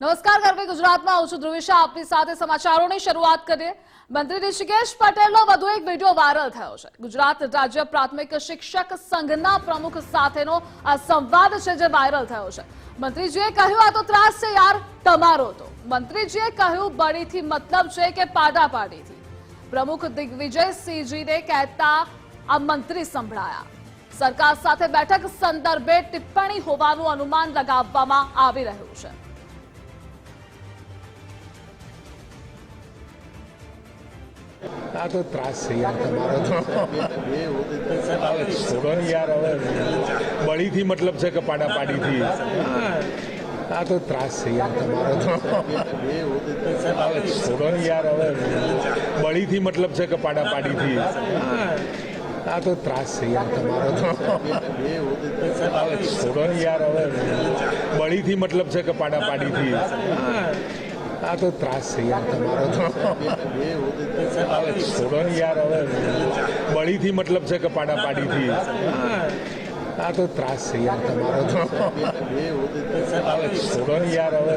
નમસ્કાર, ગરવી ગુજરાતમાં હું છું ધ્રુવિશા. આપની સાથે સમાચારોની શરૂઆત કરીએ. મંત્રી ઋષિકેશ પટેલનો વધુ એક વીડિયો વાયરલ થયો છે. ગુજરાત રાજ્ય પ્રાથમિક શિક્ષક સંઘના પ્રમુખ સાથેનો આ સંવાદ છે જે વાયરલ થયો છે. મંત્રીજીએ કહ્યું, આ તો ત્રાસ છે યાર, તમારો તો. મંત્રીજીએ કહ્યું, બળીથી મતલબ છે કે પાડાપાડીથી. પ્રમુખ દિગ્વિજયસિંહજીને કહેતા આ મંત્રી સંભળાયા. સરકાર સાથે બેઠક સંદર્ભે ટિપ્પણી હોવાનું અનુમાન લગાવવામાં આવી રહ્યું છે. આ તો ત્રાસ છે યાર તમારો તો છોડો ને યાર હવે બળીથી મતલબ છે કે પાડાપાડીથી આ તો ત્રાસ છે યાર તમારો તો છોડો ને યાર હવે બળીથી મતલબ છે કે પાડાપાડીથી આ તો ત્રાસ છે યાર તમારો તો છોડો ને યાર હવે બળીથી મતલબ છે કે પાડાપાડીથી આ તો ત્રાસ છે યાર તમારો તો છોડો ને યાર હવે બળીથી મતલબ છે કે પાડાપાડીથી આ તો ત્રાસ છે યાર તમારો તો છોડો ને યાર હવે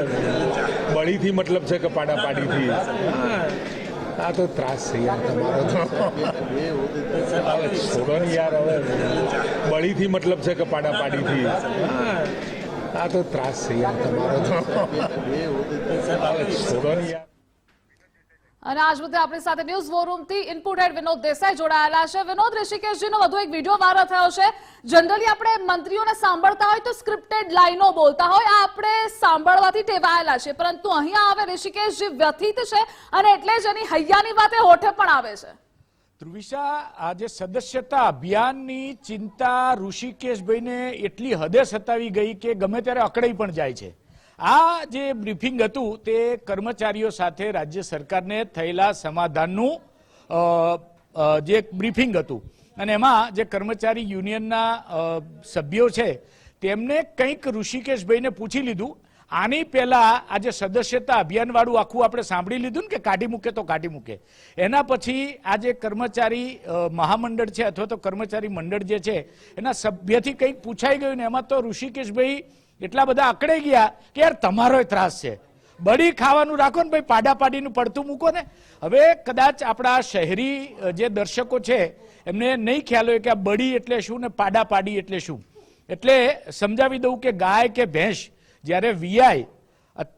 બળીથી મતલબ છે કે પાડાપાડીથી આ તો ત્રાસ છે યાર તમારો તો છોડો ને યાર હવે બળીથી મતલબ છે કે પાડાપાડીથી આ તો ત્રાસ છે યાર તમારો તો. અને આજ મુદ્દે આપણી સાથે ન્યૂઝ વોરૂમથી ઇનપુટ હેડ વિનોદ દેસાઈ જોડાયેલા છે. વિનોદ, ઋષિકેશજીનો વધુ એક વીડિયો વાયરલ થયો છે. જનરલી આપણે મંત્રીઓને સાંભળતા હોય તો સ્ક્રિપ્ટેડ લાઈનો બોલતા હોય. આ આપણે સાંભળવાથી ટેવાયેલા છે પરંતુ અહીંયા આવે ઋષિકેશજી વ્યથિત છે અને એટલે જ એની હૈયાની વાતે હોઠે પણ આવે છે. ધ્રુવિશા, આજે સદસ્યતા અભિયાનની ચિંતા ઋષિકેશભાઈને એટલી હદે સતાવી ગઈ કે ગમે ત્યારે અકળાઈ પણ જાય છે. આ જે બ્રીફિંગ હતું તે કર્મચારીઓ સાથે રાજ્ય સરકારને થયેલા સમાધાનનું જે બ્રીફિંગ હતું. અને એમાં જે કર્મચારી યુનિયનના સભ્યો છે, તેમને કંઈક ઋષિકેશભાઈને પૂછી લીધું આની પહેલા આજે સદસ્યતા અભિયાન વાળું આખું આપણે સાંભળી લીધું ને કે કાઢી મૂકે તો કાઢી મૂકે. એના પછી આ જે કર્મચારી મહામંડળ છે અથવા તો કર્મચારી મંડળ જે છે, એના સભ્યથી કંઈક પૂછાઈ ગયું ને એમાં તો ઋષિકેશભાઈ એટલા બધા અકળાઈ ગયા કે યાર તમારો ત્રાસ છે. બળી ખાવાનું રાખો ને ભાઈ, પાડા પાડીનું પડતું મૂકો ને. હવે કદાચ આપણા શહેરી જે દર્શકો છે, એમને નહીં ખ્યાલ હોય કે આ બળી એટલે શું ને પાડા પાડી એટલે શું. એટલે સમજાવી દઉં કે ગાય કે ભેંસ જ્યારે વીઆઈ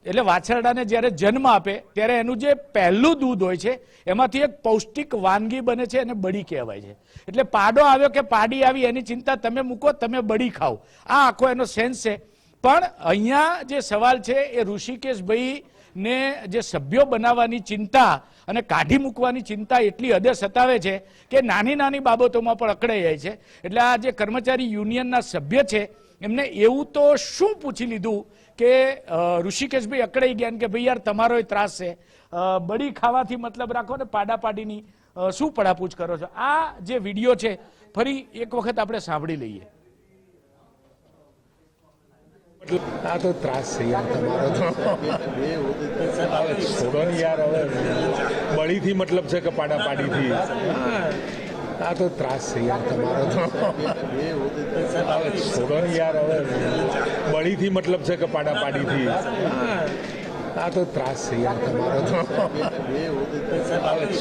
એટલે વાછરડાને જ્યારે જન્મ આપે, ત્યારે એનું જે પહેલું દૂધ હોય છે, એમાંથી એક પૌષ્ટિક વાનગી બને છે અને બળી કહેવાય છે. એટલે પાડો આવ્યો કે પાડી આવી, એની ચિંતા તમે મૂકો, તમે બળી ખાઓ. આ આખો એનો સેન્સ છે. પણ અહીંયા જે સવાલ છે એ ઋષિકેશભાઈ ને જે સભ્યો બનાવવાની ચિંતા અને કાઢી મૂકવાની ચિંતા એટલી હદે સતાવે છે કે નાની નાની બાબતોમાં પણ અકળાઈ જાય છે. એટલે આ જે કર્મચારી યુનિયનના સભ્ય છે એમને એવું તો શું પૂછી લીધું કે ઋષિકેશ ઋષિકેશભાઈ અકળાઈ ગયા ને કે ભાઈ યાર તમારો ત્રાસ છે. બળી ખાવાથી મતલબ રાખો ને પાડાપાડીની પાડીની શું પડાપૂછ કરો છો? આ જે વીડિયો છે ફરી એક વખત આપણે સાંભળી લઈએ. આ તો ત્રાસ છે યાર તમારો તો. હવે છોડો ને યાર હવે. બળીથી મતલબ છે કે પાડાપાડીથી. આ તો ત્રાસ છે યાર તમારો તો. છોડો યાર હવે. બળીથી મતલબ છે કે પાડાપાડીથી. આ તો ત્રાસ છે યાર તમારો તો.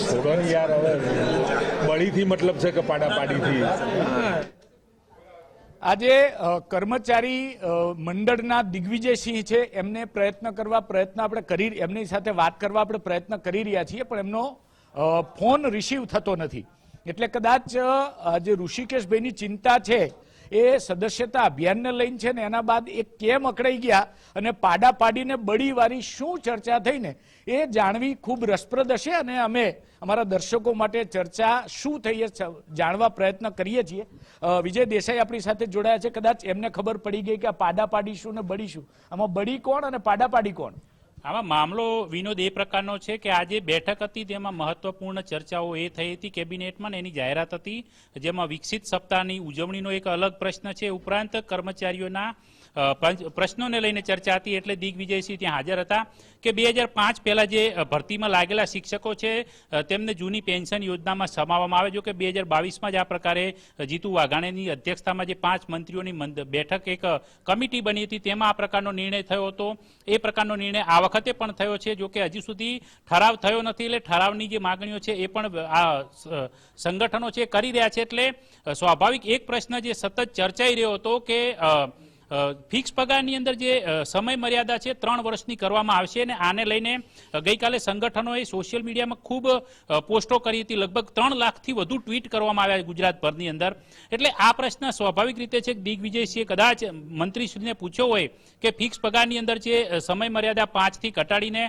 છોડો ને યાર હવે. બળીથી મતલબ છે કે પાડાપાડીથી. આજે કર્મચારી મંડળના દિગ્વિજયસિંહ છે. એમને પ્રયત્ન કરવા પ્રયત્ન આપણે કરી એમની સાથે વાત કરવા આપણે પ્રયત્ન કરી રહ્યા છીએ, પણ એમનો ફોન રિસીવ થતો નથી. એટલે કદાચ જે ઋષિકેશભાઈની ચિંતા છે, એ સદસ્યતા અભિયાનને લઈને છે ને એના બાદ એ કેમ અકળાઈ ગયા અને પાડા પાડીને બળીવાળી શું ચર્ચા થઈને એ જાણવી ખૂબ રસપ્રદ હશે અને અમે અમારા દર્શકો માટે ચર્ચા શું થઈ જાણવા પ્રયત્ન કરીએ છીએ. વિજય દેસાઈ આપણી સાથે જોડાયા છે. કદાચ એમને ખબર પડી ગઈ કે આ પાડા પાડીશું ને બળીશું. આમાં બળી કોણ અને પાડા પાડી કોણ? આમાં મામલો વિનોદ એ પ્રકારનો છે કે આજે બેઠક હતી તેમાં મહત્વપૂર્ણ ચર્ચાઓ એ થઈ હતી કેબિનેટમાં એની જાહેરાત હતી, જેમાં વિકસિત સપ્તાહની ઉજવણીનો એક અલગ પ્રશ્ન છે. ઉપરાંત કર્મચારીઓના પ્રશ્નોને લઈને ચર્ચા હતી એટલે દિગ્વિજયસિંહ ત્યાં હાજર હતા કે બે હજાર પાંચ પહેલાં જે ભરતીમાં લાગેલા શિક્ષકો છે તેમને જૂની પેન્શન યોજનામાં સમાવવામાં આવે, જો કે બે હજાર બાવીસમાં જ આ પ્રકારે જીતુ વાઘાણીની અધ્યક્ષતામાં જે પાંચ મંત્રીઓની બેઠક એક કમિટી બની હતી, તેમાં આ પ્રકારનો નિર્ણય થયો હતો. એ પ્રકારનો નિર્ણય આ વખતે પણ થયો છે, જો કે હજી સુધી ઠરાવ થયો નથી, એટલે ઠરાવની જે માગણીઓ છે એ પણ આ સંગઠનો છે કરી રહ્યા છે, એટલે સ્વાભાવિક એક પ્રશ્ન જે સતત ચર્ચાઈ રહ્યો હતો કે ફિક્સ પગારની અંદર જે સમય મર્યાદા છે ત્રણ વર્ષની કરવામાં આવશે અને આને લઈને ગઈકાલે સંગઠનોએ સોશિયલ મીડિયામાં ખૂબ પોસ્ટો કરી હતી. લગભગ ત્રણ લાખથી વધુ ટ્વીટ કરવામાં આવ્યા ગુજરાતભરની અંદર. એટલે આ પ્રશ્ન સ્વાભાવિક રીતે છે દિગ્વિજયસિંહે કદાચ મંત્રીશ્રીને પૂછ્યો હોય કે ફિક્સ પગારની અંદર જે સમય મર્યાદા પાંચથી ઘટાડીને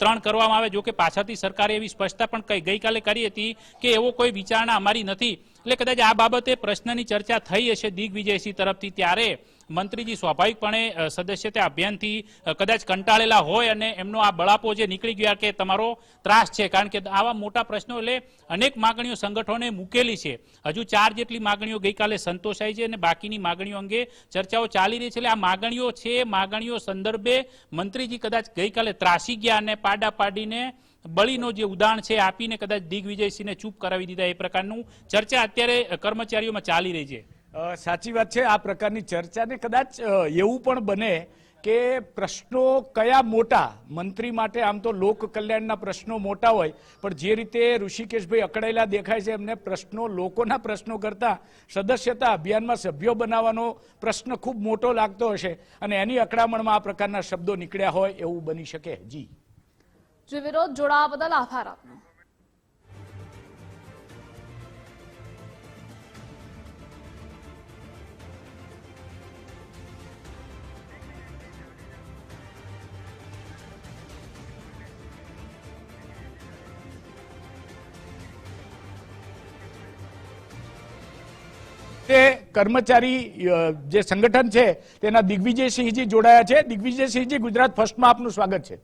ત્રણ કરવામાં આવે, જો કે પાછળથી સરકારે એવી સ્પષ્ટતા પણ ગઈકાલે કરી હતી કે એવો કોઈ વિચારણા અમારી નથી. એટલે કદાચ આ બાબતે પ્રશ્નની ચર્ચા થઈ હશે દિગ્વિજયસિંહ તરફથી, ત્યારે મંત્રીજી સ્વાભાવિકપણે સદસ્યતા અભિયાનથી કદાચ કંટાળેલા હોય અને એમનો આ બળાપો જે નીકળી ગયા કે તમારો ત્રાસ છે, કારણ કે આવા મોટા પ્રશ્નો એટલે અનેક માગણીઓ સંગઠનોએ મૂકેલી છે. હજુ ચાર જેટલી માગણીઓ ગઈકાલે સંતોષાઈ છે અને બાકીની માગણીઓ અંગે ચર્ચાઓ ચાલી રહી છે. એટલે આ માગણીઓ છે, માગણીઓ સંદર્ભે મંત્રીજી કદાચ ગઈકાલે ત્રાસી ગયા અને પાડા પાડીને બળીનો જે ઉદાહરણ છે આપીને કદાચ દિગ્વિજયસિંહને ચૂપ કરાવી દીધા એ પ્રકારનું ચર્ચા અત્યારે કર્મચારીઓમાં ચાલી રહી છે. સાચી વાત છે, આ પ્રકારની ચર્ચાને કદાચ એવું પણ બને કે પ્રશ્નો કયા મોટા, મંત્રી માટે આમ તો લોક કલ્યાણના પ્રશ્નો મોટા હોય, પણ જે રીતે ઋષિકેશભાઈ અકળાયેલા દેખાય છે, એમને પ્રશ્નો, લોકોના પ્રશ્નો કરતાં સદસ્યતા અભિયાનમાં સભ્યો બનાવવાનો પ્રશ્ન ખૂબ મોટો લાગતો હશે અને એની અકળામણમાં આ પ્રકારના શબ્દો નીકળ્યા હોય એવું બની શકે. જી. જે વિરોધ જોડાવા બદલ આભાર આપનો. કર્મચારી જે સંગઠન છે, તેના દિગ્વિજયસિંહજી જોડાયા છે. દિગ્વિજયસિંહજી, ગુજરાત ફર્સ્ટમાં આપનું સ્વાગત છે.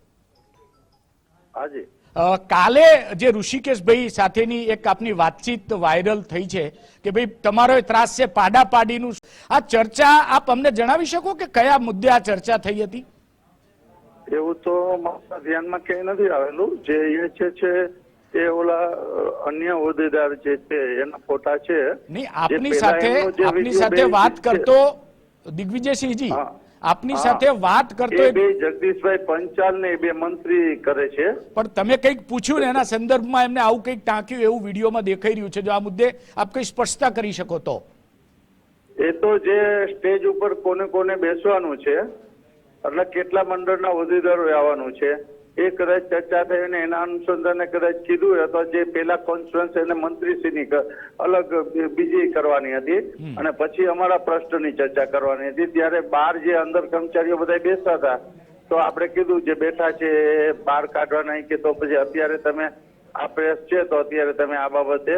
કાલે જે ઋષિકેશભાઈ સાથેની એક આપની વાતચીત વાયરલ થઈ છે કે ભાઈ તમારો ત્રાસ છે પાડા પાડીનું આ ચર્ચા આપ અમને જણાવી શકો કે કયા મુદ્દે આ ચર્ચા થઈ હતી? એવું તો મારા ધ્યાનમાં કઈ નથી આવેલું. જે એ છે છે એ ઓલા અન્ય હોદ્દેદાર જે છે એના ફોટા છે. નહીં આપની સાથે આપની સાથે વાત કરતો દિગ્વિજયસિંહજી. આપની સાથે વાત કરતો બે જગદીશભાઈ પંચાલ ને બે મંત્રી કરે છે. પણ તમે કંઈક પૂછ્યું ને એના સંદર્ભમાં એમને આવું કંઈક ટાંક્યું એવું વિડીયોમાં દેખાઈ રહ્યું છે જો આ મુદ્દે આપ કઈ સ્પષ્ટતા કરી શકો તો. એ તો જે સ્ટેજ ઉપર કોને કોને બેસવાનું છે એટલે કેટલા મંડળના હોદ્દેદારો આવવાનું છે. એ કદાચ ચર્ચા થઈ અને એના અનુસંધાને કદાચ કીધું અથવા જે પેલા કોન્ફરન્સ એને મંત્રીશ્રીની અલગ બીજી કરવાની હતી. અને પછી અમારા પ્રશ્નની ચર્ચા કરવાની હતી. ત્યારે બહાર જે અંદર કર્મચારીઓ બધા બેસતા હતા તો આપણે કીધું જે બેઠા છે એ બહાર કાઢવા નહીં કે તો પછી અત્યારે તમે આ પ્રેસ છે તો અત્યારે તમે આ બાબતે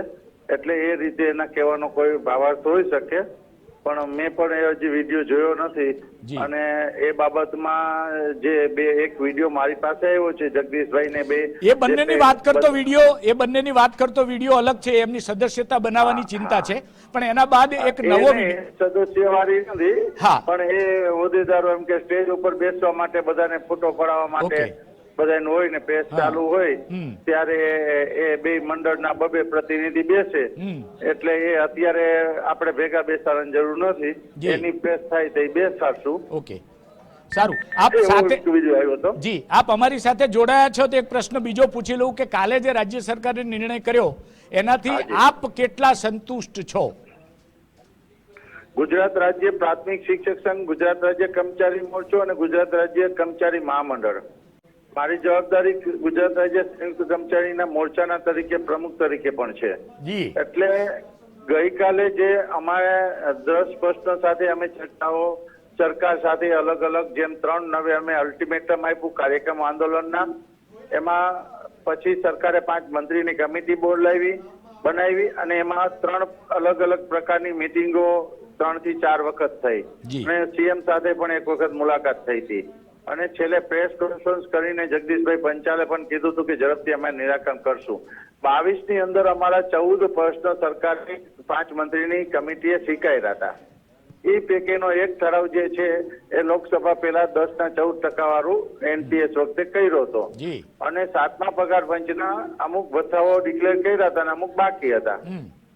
એટલે એ રીતે એના કહેવાનો કોઈ ભાવાર્થ હોઈ શકે. પણ મેં પણ એ હજી વીડિયો જોયો નથી. અને એ બાબતમાં જે બે એક વીડિયો મારી પાસે આવ્યો છે જગદીશભાઈ ને બે એ બંનેની વાત કરતો વીડિયો એ બંનેની વાત કરતો વીડિયો અલગ છે એમની સદસ્યતા બનાવવાની ચિંતા છે. પણ એના બાદ એક નવો સદસ્ય વાળી નથી પણ એ હોદ્દેદારો એમ કે સ્ટેજ ઉપર બેસવા માટે બધાને ફોટો પડાવવા માટે. બધાને હોય ને પેશ ચાલુ હોય ત્યારે એ બે મંડળના બબે પ્રતિનિધિ બેસે. એટલે એ અત્યારે આપણે ભેગા બેસાડવાની જરૂર નથી. એની પ્રેસ થાય તો બેસાડશું. ઓકે. સારું. આપ સાથે જી આપ અમારી સાથે જોડાયા છો તો એક પ્રશ્ન બીજો પૂછી લઉં કે કાલે જે રાજ્ય સરકારે નિર્ણય કર્યો એનાથી આપ કેટલા સંતુષ્ટ છો? ગુજરાત રાજ્ય પ્રાથમિક શિક્ષક સંઘ ગુજરાત રાજ્ય કર્મચારી મોરચો અને ગુજરાત રાજ્ય કર્મચારી મહામંડળ. મારી જવાબદારી ગુજરાત રાજ્ય સંયુક્ત કર્મચારીના મોરચાના તરીકે પ્રમુખ તરીકે પણ છે. જી. એટલે ગઈકાલે જે અમારે દસ પ્રશ્નો સાથે અમે ચર્ચાઓ સરકાર સાથે અલગ અલગ જેમ ત્રણ નવે અમે અલ્ટિમેટમ આપ્યું કાર્યક્રમ આંદોલનના એમાં પછી સરકારે પાંચ મંત્રીની કમિટી બોલાવી બનાવી અને એમાં ત્રણ અલગ અલગ પ્રકારની મિટિંગો ત્રણથી ચાર વખત થઈ. અને સીએમ સાથે પણ એક વખત મુલાકાત થઈ હતી. અને છેલ્લે પ્રેસ કોન્ફરન્સ કરીને જગદીશભાઈ પંચાલે પણ કીધું હતું કે ઝડપથી અમે નિરાકરણ કરશું. બાવીસની અંદર અમારા ચૌદ પ્રશ્નો સરકારની પાંચ મંત્રીની કમિટીએ સ્વીકાર્યા હતા. એ પૈકીનો એક ઠરાવ જે છે એ લોકસભા પેલા દસ ના ચૌદ ટકા વાળું એનપીએસ વખતે કર્યો હતો. અને સાતમા પગાર પંચના અમુક ભથ્થાઓ ડિક્લેર કર્યા હતા અને અમુક બાકી હતા.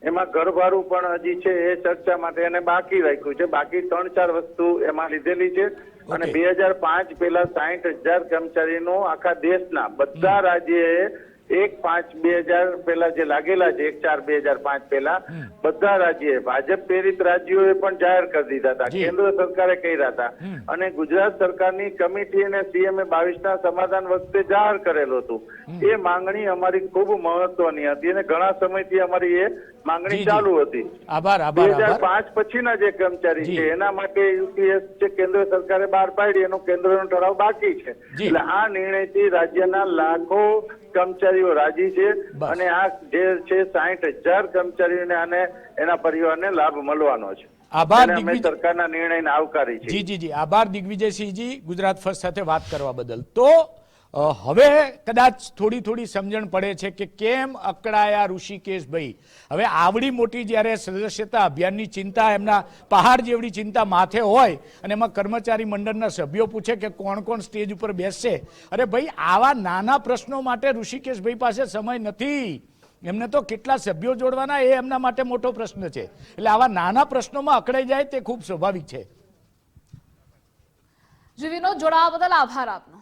એમાં ઘરભાડું પણ હજી છે એ ચર્ચા માટે એને બાકી રાખ્યું છે. બાકી ત્રણ ચાર વસ્તુ એમાં લીધેલી છે. અને બે હજાર પાંચ પેલા સાહીઠ હજાર કર્મચારીનો આખા દેશના બધા રાજ્યએ એક પાંચ બે હજાર પેલા જે લાગેલા છે એક ચાર બે હજાર પાંચ પેલા બધા રાજ્ય ભાજપ પ્રેરિત રાજ્યોએ પણ જાહેર કરી દીધા હતા કેન્દ્ર સરકારે કર્યા હતા. અને ગુજરાત સરકારની કમિટી અને સીએમએ બાવીસ ના સમાધાન વખતે જાહેર કરેલું હતું. એ માંગણી અમારી ખૂબ મહત્વની હતી અને ઘણા સમયથી અમારી એ માંગણી ચાલુ હતી. બે હજાર પાંચ પછીના જે કર્મચારી છે એના માટે યુપીએસ જે કેન્દ્ર સરકારે બહાર પાડી એનો કેન્દ્રનો ઠરાવ બાકી છે. એટલે આ નિર્ણયથી રાજ્યના લાખો કર્મચારીઓ રાજી છે અને આ જે છે સાહીઠ હજાર કર્મચારીઓને આને એના પરિવારને લાભ મળવાનો છે. આભાર અને સરકારના નિર્ણયને આવકારી છે. જી જી જી. આભાર દિગ્વિજયસિંહજી ગુજરાત ફર્સ્ટ સાથે વાત કરવા બદલ. તો હવે કદાચ થોડી થોડી સમજણ પડે છે કે કેમ અકળાયા ઋષિકેશભાઈ? હવે આવડી મોટી જ્યારે સદસ્યતા અભિયાનની ચિંતા, એમના પહાડ જેવડી ચિંતા માથે હોય અને એમાં કર્મચારી મંડળના સભ્યો પૂછે કે કોણ કોણ સ્ટેજ ઉપર બેસશે? અરે ભાઈ, આવા નાના પ્રશ્નો માટે ઋષિકેશભાઈ પાસે સમય નથી. એમને તો કેટલા સભ્યો જોડવાના એ એમના માટે મોટો પ્રશ્ન છે. એટલે આવા નાના પ્રશ્નોમાં અકળાઈ જાય તે ખૂબ સ્વાભાવિક છે. જી વિનોદ, જોડાવા બદલ આભાર આપનો.